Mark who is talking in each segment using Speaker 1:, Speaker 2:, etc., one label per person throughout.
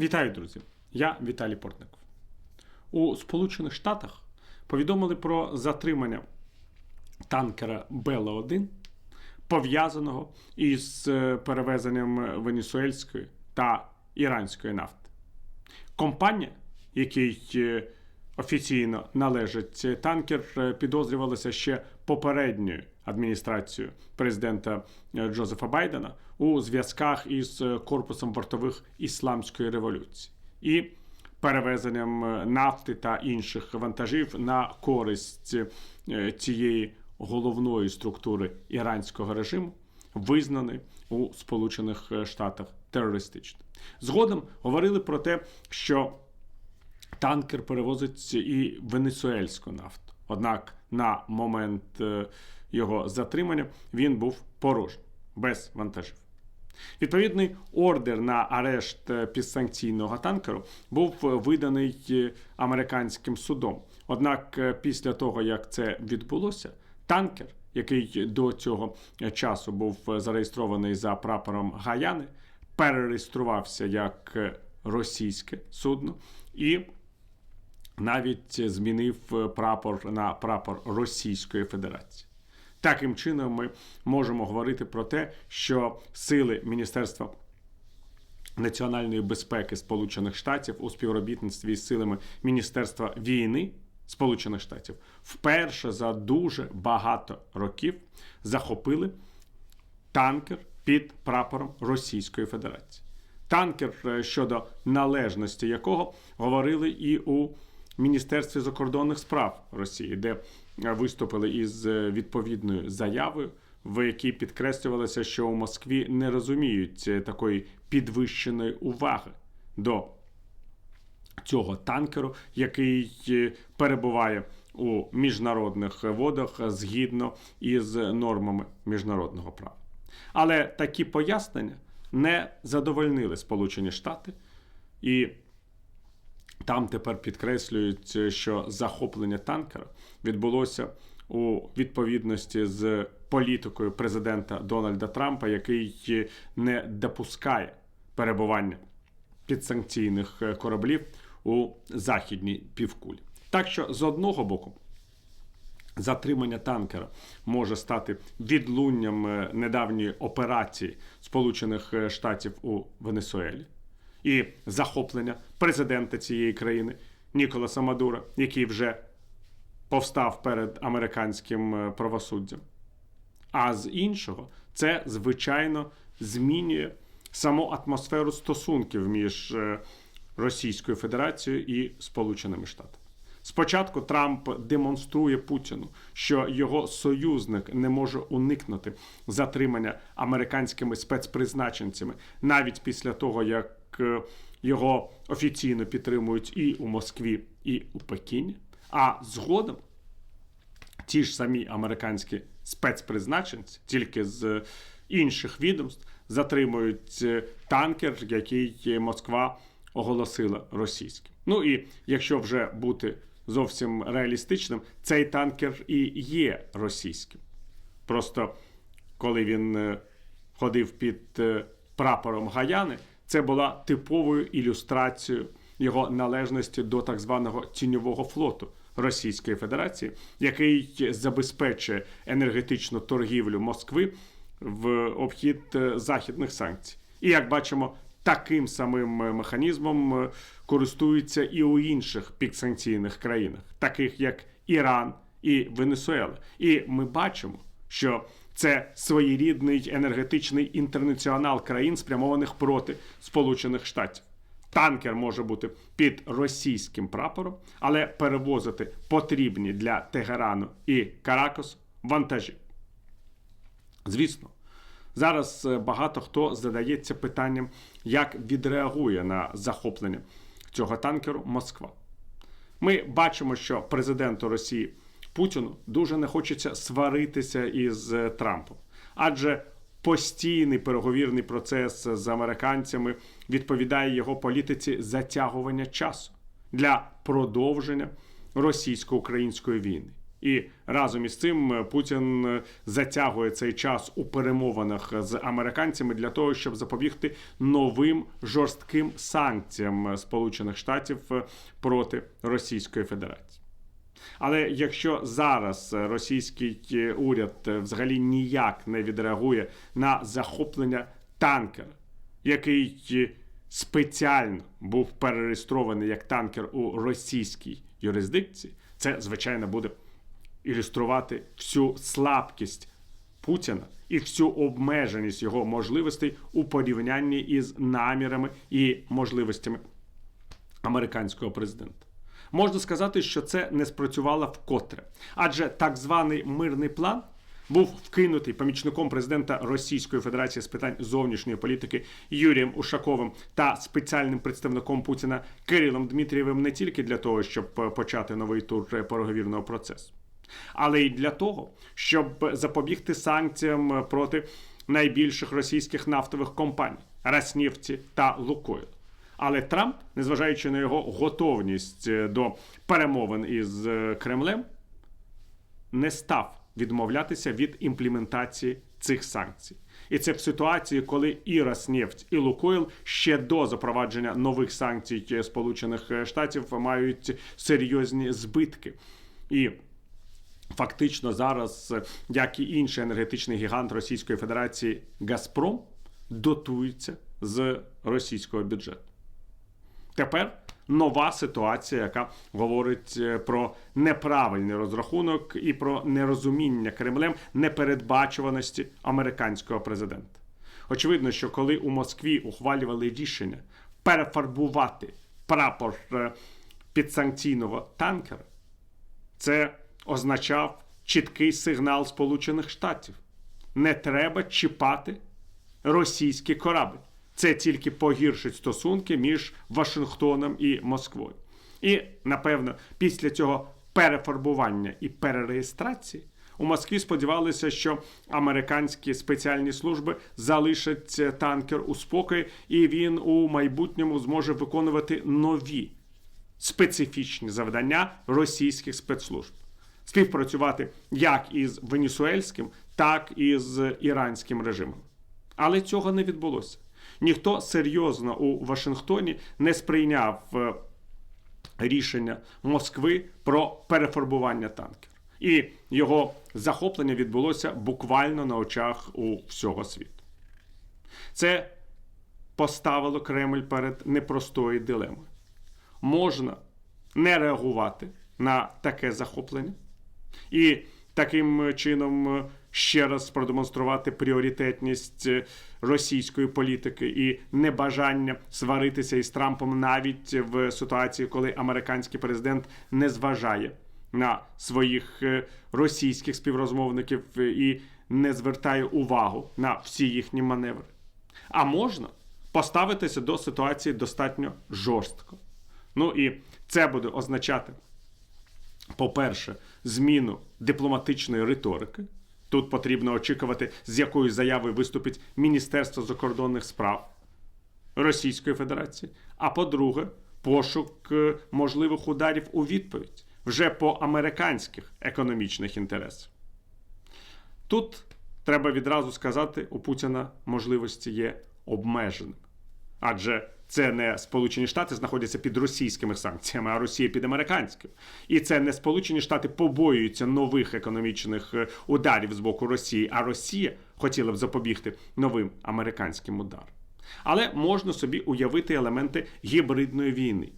Speaker 1: Вітаю, друзі! Я Віталій Портников. У Сполучених Штатах повідомили про затримання танкера Бела 1 пов'язаного із е, перевезенням венесуельської та іранської нафти. Компанія, якій е, офіційно належить танкер, е, підозрювалася ще попередньою адміністрацією президента е, Джозефа Байдена у зв'язках із е, корпусом вартових ісламської революції і перевезенням е, нафти та інших вантажів на користь цієї головної структури іранського режиму, визнаної у Сполучених Штатах терористичним. Згодом говорили про те, що танкер перевозить і венесуельську нафту. Однак на момент його затримання він був порожній, без вантажів. Відповідний ордер на арешт е, підсанкційного танкеру був е, виданий е, американським судом. Однак, після того, як це відбулося, танкер, який до цього часу був зареєстрований за прапором Гаяни, перереєструвався як російське судно і навіть змінив прапор на прапор Російської Федерації. Таким чином, ми можемо говорити про те, що сили Міністерства національної безпеки Сполучених Штатів у співробітництві з силами Міністерства війни Сполучених Штатів вперше за дуже багато років захопили танкер під прапором Російської Федерації. Танкер, е, щодо належності якого говорили і у Міністерстві закордонних справ Росії, де виступили із е, відповідною заявою, в якій підкреслювалося, що у Москві не розуміють е, такої підвищеної уваги до цього танкеру, який е, перебуває у міжнародних водах згідно із нормами міжнародного права. Але такі пояснення не задовольнили Сполучені Штати, і там тепер підкреслюють, е, що захоплення танкера відбулося у відповідності з політикою президента Дональда Трампа, який е, не допускає перебування підсанкційних е, кораблів у західній півкулі. Так що з одного боку. Затримання танкера може стати відлунням недавньої операції Сполучених Штатів у Венесуелі і захоплення президента цієї країни Ніколаса Мадура, який вже повстав перед американським е, правосуддям. А з іншого, це звичайно змінює саму атмосферу стосунків між е, Російською Федерацією і Сполученими Штатами. Спочатку Трамп демонструє Путіну, що його союзник не може уникнути затримання американськими спецпризначенцями навіть після того, як е, його офіційно підтримують і у Москві, і у Пекіні. А згодом ті ж самі американські спецпризначенці, тільки з інших відомств, затримують е, танкер, який Москва оголосила російським. Ну і якщо вже бути зовсім реалістичним, цей танкер і є російським. Просто коли він е, ходив під прапором Гаяни, це була типовою ілюстрацією його належності до так званого тіньового флоту Російської Федерації, який забезпечує енергетичну торгівлю Москви в обхід е, західних санкцій. І як бачимо, таким самим е, механізмом е, користуються і у інших підсанкційних країнах, таких як Іран і Венесуела. І ми бачимо, що це своєрідний енергетичний інтернаціонал країн, спрямованих проти Сполучених Штатів. Танкер може бути під російським прапором, але перевозити потрібні для Тегерану і Каракос вантажі. Звісно, зараз е, багато хто задається питанням, як відреагує на захоплення цього танкеру Москва. Ми бачимо, що президенту Росії Путіну дуже не хочеться сваритися із е, Трампом, адже постійний переговірний процес з американцями відповідає його політиці затягування часу для продовження російсько-української війни. І разом із цим е, Путін е, затягує цей час у перемовинах з американцями для того, щоб запобігти новим жорстким санкціям Сполучених Штатів проти Російської Федерації. Але якщо зараз е, російський е, уряд е, взагалі ніяк не відреагує на захоплення танкера, який спеціально був перереєстрований як танкер у російській юрисдикції, це звичайно буде ілюструвати всю слабкість Путіна і всю обмеженість його можливостей у порівнянні із намірами і можливостями американського президента. Можна сказати, що це не спрацювало вкотре, адже так званий мирний план був вкинутий помічником президента Російської Федерації з питань зовнішньої політики Юрієм Ушаковим та спеціальним представником Путіна Кирилом Дмитрієвим не тільки для того, щоб е, почати новий тур е, переговірного процесу, але й для того, щоб запобігти санкціям проти найбільших російських нафтових компаній Роснефті та Лукойл. Але Трамп, незважаючи на його готовність е, до перемовин із е, Кремлем, не став відмовлятися від імплементації цих санкцій. І це в ситуації, коли і Роснефть, і Лукойл ще до запровадження нових санкцій е, Сполучених Штатів мають серйозні збитки. І фактично зараз, як і інший енергетичний гігант Російської Федерації Газпром, дотується з російського бюджету. Тепер нова ситуація, яка говорить е, про неправильний розрахунок і про нерозуміння Кремлем непередбачуваності американського президента. Очевидно, що коли у Москві ухвалювали рішення перефарбувати прапор е, підсанкційного танкера, це означав чіткий сигнал Сполучених Штатів. Не треба чіпати російський корабль. Це тільки погіршить стосунки між Вашингтоном і Москвою. І, напевно, після цього перефарбування і перереєстрації у Москві сподівалися, що американські спеціальні служби залишать танкер у спокої, і він у майбутньому зможе виконувати нові специфічні завдання російських спецслужб. Співпрацювати як із венесуельським, так і з іранським режимом. Але цього не відбулося. Ніхто серйозно у Вашингтоні не сприйняв е, рішення Москви про перефарбування танкера. І його захоплення відбулося буквально на очах у всього світу. Це поставило Кремль перед непростою дилемою. Можна не реагувати на таке захоплення і таким чином ще раз продемонструвати пріоритетність російської політики і небажання сваритися із Трампом навіть в ситуації, коли американський президент не зважає на своїх е, російських співрозмовників і не звертає увагу на всі їхні маневри. А можна поставитися до ситуації достатньо жорстко. Ну і це буде означати, по-перше, зміну дипломатичної риторики. Тут потрібно очікувати, з якою заявою виступить Міністерство закордонних справ Російської Федерації. А по-друге, пошук е, можливих ударів у відповідь вже по американських економічних інтересах. Тут треба відразу сказати, у Путіна можливості є обмеженими. Адже це не Сполучені Штати знаходяться під російськими санкціями, а Росія під американськими. І це не Сполучені Штати побоюються нових економічних е, ударів з боку Росії, а Росія хотіла б запобігти новим американським ударам. Але можна собі уявити елементи гібридної війни,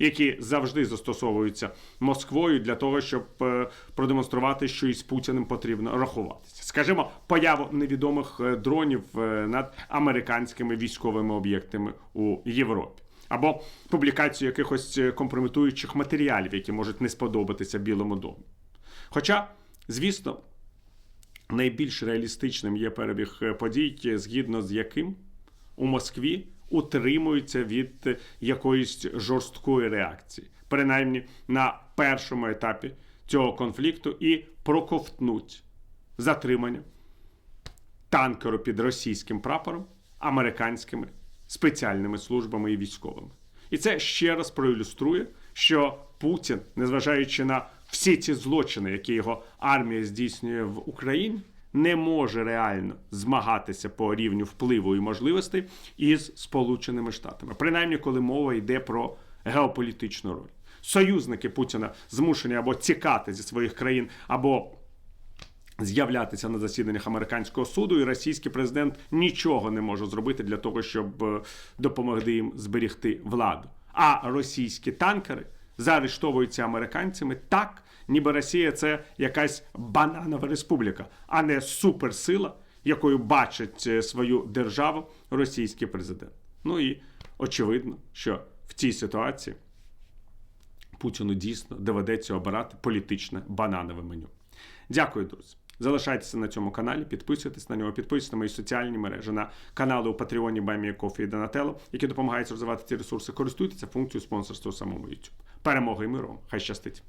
Speaker 1: які завжди застосовуються Москвою для того, щоб е, продемонструвати, що із Путіним потрібно рахуватися. Скажімо, появу невідомих е, дронів е, над американськими військовими об'єктами у Європі. Або публікацію якихось компрометуючих матеріалів, які можуть не сподобатися Білому домі. Хоча, звісно, найбільш реалістичним є перебіг подій, згідно з яким у Москві утримуються від якоїсь жорсткої реакції, принаймні на першому етапі цього конфлікту, і проковтнуть затримання танкеру під російським прапором американськими спеціальними службами і військовими. І це ще раз проілюструє, що Путін, незважаючи на всі ці злочини, які його армія здійснює в Україні, не може реально змагатися по рівню впливу і можливостей із Сполученими Штатами, принаймні, коли мова йде про геополітичну роль. Союзники Путіна змушені або тікати зі своїх країн, або з'являтися на засіданнях американського суду, і російський президент нічого не може зробити для того, щоб е, допомогти їм зберігти владу. А російські танкери заарештовуються американцями так, ніби Росія це якась бананова республіка, а не суперсила, якою бачить е, свою державу російський президент. Ну і очевидно, що в цій ситуації Путіну дійсно доведеться обирати політичне бананове меню. Дякую, друзі. Залишайтеся на цьому каналі, підписуйтесь на нього, підписуйтесь на мої соціальні мережі, на канали у Патреоні Баймі Кофі і Донателло, які допомагають розвивати ці ресурси. Користуйтеся функцією спонсорства самому YouTube. Перемоги і миром! Хай щастить!